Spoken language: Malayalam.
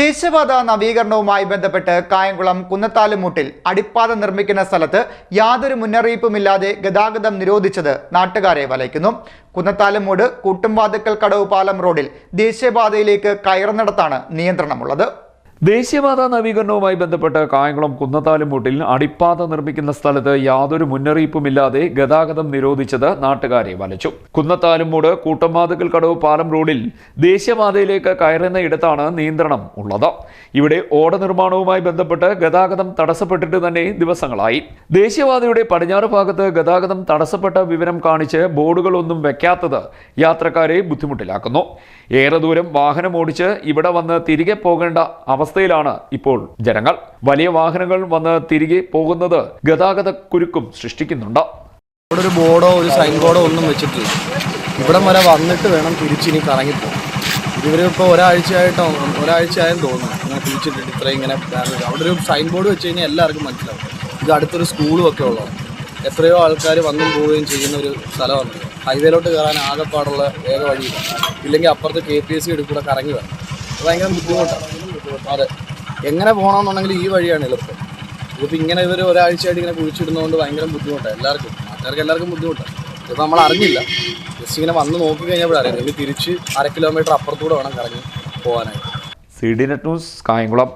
ദേശീയപാത നവീകരണവുമായി ബന്ധപ്പെട്ട് കായംകുളം കുന്നത്താലുമൂട്ടിൽ അടിപ്പാത നിർമ്മിക്കുന്ന സ്ഥലത്ത് യാതൊരു മുന്നറിയിപ്പുമില്ലാതെ ഗതാഗതം നിരോധിച്ചത് നാട്ടുകാരെ വലയ്ക്കുന്നു. കുന്നത്താലുമൂട് കൂട്ടുംവാതുക്കൽ കടവ് പാലം റോഡിൽ ദേശീയപാതയിലേക്ക് കയറുന്നിടത്താണ് നിയന്ത്രണമുള്ളത്. ദേശീയപാത നവീകരണവുമായി ബന്ധപ്പെട്ട് കായംകുളം കുന്നത്താലുമൂട്ടിൽ അടിപ്പാത നിർമ്മിക്കുന്ന സ്ഥലത്ത് യാതൊരു മുന്നറിയിപ്പുമില്ലാതെ ഗതാഗതം നിരോധിച്ചത് നാട്ടുകാരെ വലച്ചു. കുന്നത്താലുമൂട് കൂട്ടംവാതുക്കൽ കടവ് പാലം റോഡിൽ ദേശീയപാതയിലേക്ക് കയറുന്ന ഇടത്താണ് നിയന്ത്രണം ഉള്ളത്. ഇവിടെ ഓട നിർമ്മാണവുമായി ബന്ധപ്പെട്ട് ഗതാഗതം തടസ്സപ്പെട്ടിട്ട് തന്നെ ദിവസങ്ങളായി. ദേശീയപാതയുടെ പടിഞ്ഞാറ് ഭാഗത്ത് ഗതാഗതം തടസ്സപ്പെട്ട വിവരം കാണിച്ച് ബോർഡുകളൊന്നും വെക്കാത്തത് യാത്രക്കാരെ ബുദ്ധിമുട്ടിലാക്കുന്നു. ഏറെ ദൂരം വാഹനം ഓടിച്ച് ഇവിടെ വന്ന് തിരികെ പോകേണ്ട അവസ്ഥയിലാണ് ഇപ്പോൾ ജനങ്ങൾ. വലിയ വാഹനങ്ങൾ വന്ന് തിരികെ പോകുന്നത് ഗതാഗത കുരുക്കും സൃഷ്ടിക്കുന്നുണ്ട്. ഇവിടെ ഒരു ബോർഡോ ഒരു സൈൻ ബോർഡോ ഒന്നും വെച്ചിട്ടില്ല. ഇവിടം വരെ വന്നിട്ട് വേണം തിരിച്ചിനി കറങ്ങിപ്പോകാൻ ഇവരിപ്പോൾ ഒരാഴ്ചയായിട്ടോ ഒരാഴ്ചയായെന്ന് തോന്നുന്നു. ഇങ്ങനെ തിരിച്ചിട്ടിട്ട് ഇത്ര ഇങ്ങനെ അവിടെ ഒരു സൈൻ ബോർഡ് വെച്ച് കഴിഞ്ഞാൽ എല്ലാവർക്കും മനസ്സിലാവും. ഇത് അടുത്തൊരു സ്കൂളും ഒക്കെ ഉള്ളത് എത്രയോ ആൾക്കാർ വന്നും പോവുകയും ചെയ്യുന്ന ഒരു സ്ഥലമാണ്. ഹൈവേയിലോട്ട് കയറാൻ ആകെപ്പാടുള്ള ഏക വഴി ഇല്ലെങ്കിൽ അപ്പുറത്ത് കെ പി എസ് സി എടുക്കൂടെ കറങ്ങി അത് ഭയങ്കര ബുദ്ധിമുട്ടാണ്. അതെ എങ്ങനെ പോകണമെന്നുണ്ടെങ്കിൽ ഈ വഴിയാണ് എളുപ്പം. ഇതിപ്പോൾ ഇങ്ങനെ ഇവർ ഒരാഴ്ചയായിട്ട് ഇങ്ങനെ കുഴിച്ചിടുന്നതുകൊണ്ട് ഭയങ്കര ബുദ്ധിമുട്ടാണ് എല്ലാവർക്കും. നാട്ടുകാർക്ക് എല്ലാവർക്കും ബുദ്ധിമുട്ടാണ് ഇതിപ്പോൾ നമ്മൾ അറിഞ്ഞില്ല. ജസ്റ്റ് ഇങ്ങനെ വന്ന് നോക്കി കഴിഞ്ഞപ്പോൾ അറിയാം ഇനി തിരിച്ച് അര കിലോമീറ്റർ അപ്പുറത്തൂടെ വേണം കറങ്ങി പോകാനായിട്ട്. C D net news Kayamkulam.